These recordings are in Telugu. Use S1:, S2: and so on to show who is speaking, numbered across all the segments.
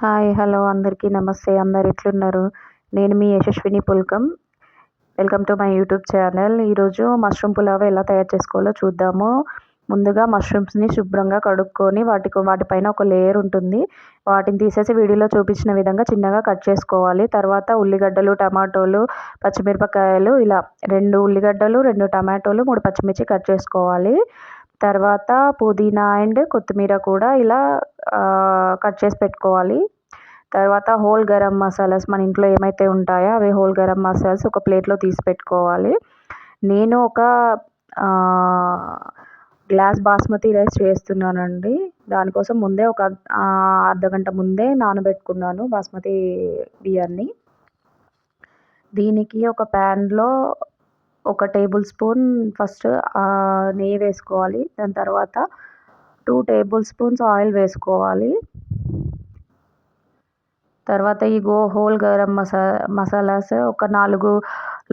S1: హాయ్ హలో అందరికీ నమస్తే. అందరు ఎట్లున్నారు? నేను మీ Yashaswini Pulkam. Welcome to my YouTube channel. ఈరోజు మష్రూమ్ పులావ్ ఎలా తయారు చేసుకోవాలో చూద్దాము. ముందుగా మష్రూమ్స్ని శుభ్రంగా కడుక్కొని వాటికి వాటిపైన ఒక లేయర్ ఉంటుంది. వాటిని తీసేసి వీడియోలో చూపించిన విధంగా చిన్నగా కట్ చేసుకోవాలి. తర్వాత ఉల్లిగడ్డలు టమాటోలు పచ్చిమిరపకాయలు ఇలా రెండు ఉల్లిగడ్డలు రెండు టమాటోలు మూడు పచ్చిమిర్చి కట్ చేసుకోవాలి. తర్వాత పుదీనా అండ్ కొత్తిమీర కూడా ఇలా కట్ చేసి పెట్టుకోవాలి. తర్వాత హోల్ గరం మసాలాస్ మన ఇంట్లో ఏమైతే ఉంటాయో అవి హోల్ గరం మసాలాస్ ఒక ప్లేట్లో తీసి పెట్టుకోవాలి. నేను ఒక గ్లాస్ బాస్మతి రైస్ చేస్తున్నానండి. దానికోసం ముందే ఒక అర్ధగంట ముందే నానబెట్టుకున్నాను బాస్మతి బియ్యాన్ని. దీనికి ఒక ప్యాన్లో ఒక టేబుల్ స్పూన్ ఫస్ట్ నెయ్యి వేసుకోవాలి. దాని తర్వాత టూ టేబుల్ స్పూన్స్ ఆయిల్ వేసుకోవాలి. తర్వాత ఈ గో హోల్ గరం మసా మసాలాస్ ఒక నాలుగు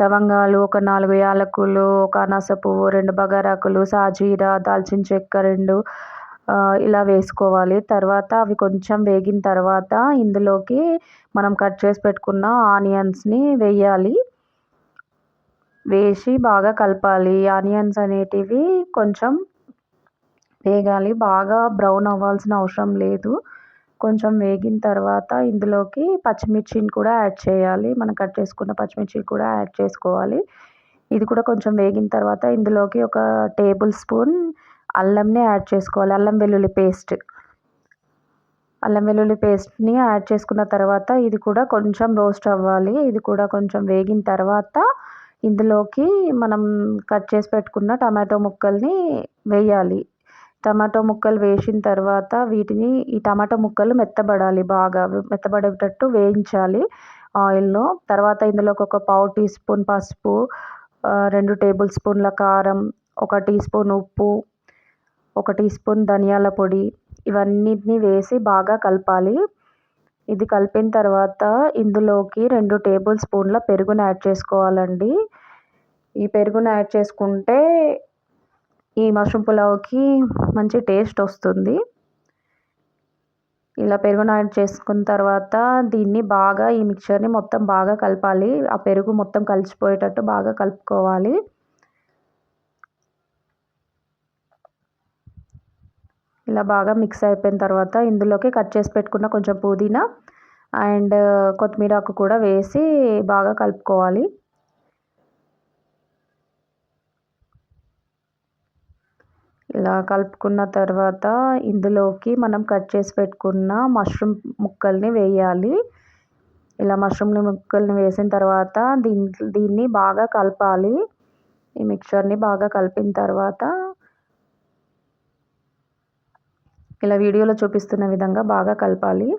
S1: లవంగాలు ఒక నాలుగు యాలకులు ఒక అనాస పువ్వు రెండు బగారాకులు సాజీరా దాల్చిన చెక్క రెండు ఇలా వేసుకోవాలి. తర్వాత అవి కొంచెం వేగిన తర్వాత ఇందులోకి మనం కట్ చేసి పెట్టుకున్న ఆనియన్స్ని వేయాలి. వేసి బాగా కలపాలి. ఆనియన్స్ అనేటివి కొంచెం వేగాలి. బాగా బ్రౌన్ అవ్వాల్సిన అవసరం లేదు. కొంచెం వేగిన తర్వాత ఇందులోకి పచ్చిమిర్చిని కూడా యాడ్ చేయాలి. మనం కట్ చేసుకున్న పచ్చిమిర్చి కూడా యాడ్ చేసుకోవాలి. ఇది కూడా కొంచెం వేగిన తర్వాత ఇందులోకి ఒక టేబుల్ స్పూన్ అల్లంని యాడ్ చేసుకోవాలి. అల్లం వెల్లుల్లి పేస్ట్. అల్లం వెల్లుల్లి పేస్ట్ని యాడ్ చేసుకున్న తర్వాత ఇది కూడా కొంచెం రోస్ట్ అవ్వాలి. ఇది కూడా కొంచెం వేగిన తర్వాత ఇందులోకి మనం కట్ చేసి పెట్టుకున్న టమాటో ముక్కల్ని వేయాలి. టమాటో ముక్కలు వేసిన తర్వాత వీటిని ఈ టమాటో ముక్కలు మెత్తబడాలి బాగా. మెత్తబడేటట్టు వేయించాలి ఆయిల్లో తర్వాత ఇందులోకి ఒక పావు టీ స్పూన్ పసుపు రెండు టేబుల్ స్పూన్ల కారం ఒక టీ స్పూన్ ఉప్పు ఒక టీ స్పూన్ ధనియాల పొడి. ఇవన్నిటిని వేసి బాగా కలపాలి. ఇది కలిపిన తర్వాత ఇందులోకి రెండు టేబుల్ స్పూన్ల పెరుగుని యాడ్ చేసుకోవాలండి. ఈ పెరుగును యాడ్ చేసుకుంటే ఈ మష్రూమ్ పులావ్కి మంచి టేస్ట్ వస్తుంది. ఇలా పెరుగును యాడ్ చేసుకున్న తర్వాత దీన్ని బాగా ఈ మిక్చర్ని మొత్తం బాగా కలపాలి. ఆ పెరుగు మొత్తం కలిసిపోయేటట్టు బాగా కలుపుకోవాలి. ఇలా బాగా మిక్స్ అయిపోయిన తర్వాత ఇందులోకి కట్ చేసి పెట్టుకున్న కొంచెం పుదీనా అండ్ కొత్తిమీర ఆకు కూడా వేసి బాగా కలుపుకోవాలి. ఇలా కలుపుకున్న తర్వాత ఇందులోకి మనం కట్ చేసి పెట్టుకున్న మష్రూమ్ ముక్కల్ని వేయాలి. ఇలా మష్రూమ్ని ముక్కల్ని వేసిన తర్వాత దీన్ని బాగా కలపాలి. ఈ మిక్చర్ని బాగా కలిపిన తర్వాత ఇలా వీడియోలో చూపిస్తున్న విధంగా బాగా కలపాలి.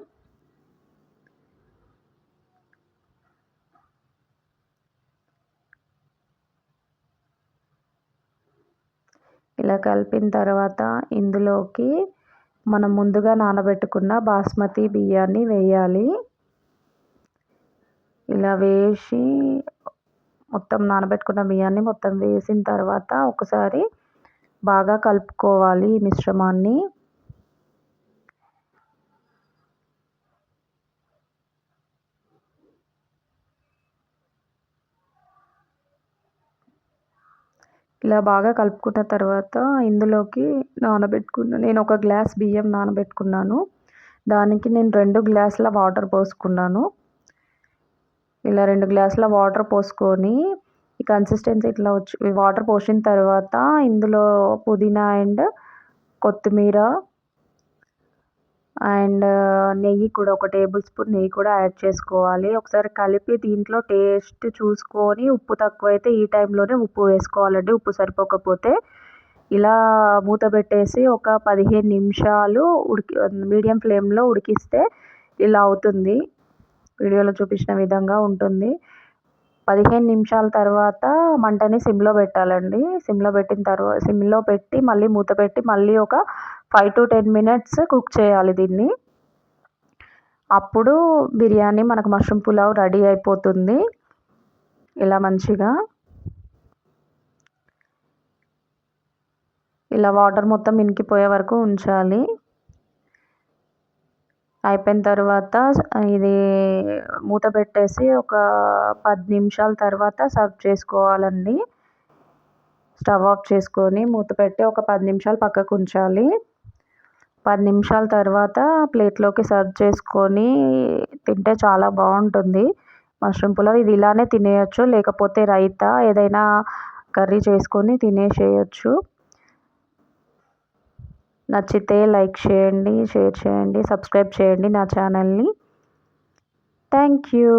S1: ఇలా కలిపిన తర్వాత ఇందులోకి మనం ముందుగా నానబెట్టుకున్న బాస్మతి బియ్యాన్ని వేయాలి. ఇలా వేసి మొత్తం నానబెట్టుకున్న బియ్యాన్ని మొత్తం వేసిన తర్వాత ఒకసారి బాగా కలుపుకోవాలి ఈ మిశ్రమాన్ని. ఇలా బాగా కలుపుకున్న తర్వాత ఇందులోకి నానబెట్టుకున్న నేను ఒక గ్లాస్ బియ్యం నానబెట్టుకున్నాను. దానికి నేను రెండు గ్లాసుల వాటర్ పోసుకున్నాను. ఇలా రెండు గ్లాసుల వాటర్ పోసుకొని ఈ కన్సిస్టెన్సీ ఇట్లా వచ్చి వాటర్ పోసిన తర్వాత ఇందులో పుదీనా అండ్ కొత్తిమీర అండ్ నెయ్యి కూడా ఒక టేబుల్ స్పూన్ నెయ్యి కూడా యాడ్ చేసుకోవాలి. ఒకసారి కలిపి దీంట్లో టేస్ట్ చూసుకొని ఉప్పు తక్కువైతే ఈ టైంలోనే ఉప్పు వేసుకోవాలండి ఉప్పు సరిపోకపోతే. ఇలా మూత పెట్టేసి ఒక పదిహేను నిమిషాలు ఉడికి మీడియం ఫ్లేమ్లో ఉడికిస్తే ఇలా అవుతుంది. వీడియోలో చూపించిన విధంగా ఉంటుంది. పదిహేను నిమిషాల తర్వాత మంటని సిమ్లో పెట్టాలండి. సిమ్లో పెట్టిన తర్వాత సిమ్లో పెట్టి మళ్ళీ మూత పెట్టి మళ్ళీ ఒక five to ten minutes cook చేయాలి దీన్ని. అప్పుడు బిర్యానీ మనకు మష్రూమ్ పులావ్ రెడీ అయిపోతుంది. ఇలా మంచిగా. ఇలా వాటర్ మొత్తం ఇనికిపోయే వరకు ఉంచాలి. అయిపోయిన తర్వాత ఇది మూత పెట్టేసి ఒక పది నిమిషాల తర్వాత సర్వ్ చేసుకోవాలండి. స్టవ్ ఆఫ్ చేసుకొని మూత పెట్టి ఒక పది నిమిషాలు పక్కకు ఉంచాలి. పది నిమిషాల తర్వాత ప్లేట్లోకి సర్వ్ చేసుకొని తింటే చాలా బాగుంటుంది. మష్రూమ్ పులావ్ ఇది ఇలానే తినేయచ్చు లేకపోతే రైతా ఏదైనా కర్రీ చేసుకొని తినేసేయచ్చు. నచ్చితే లైక్ చేయండి షేర్ చేయండి సబ్స్క్రైబ్ చేయండి నా ఛానల్ని. Thank you.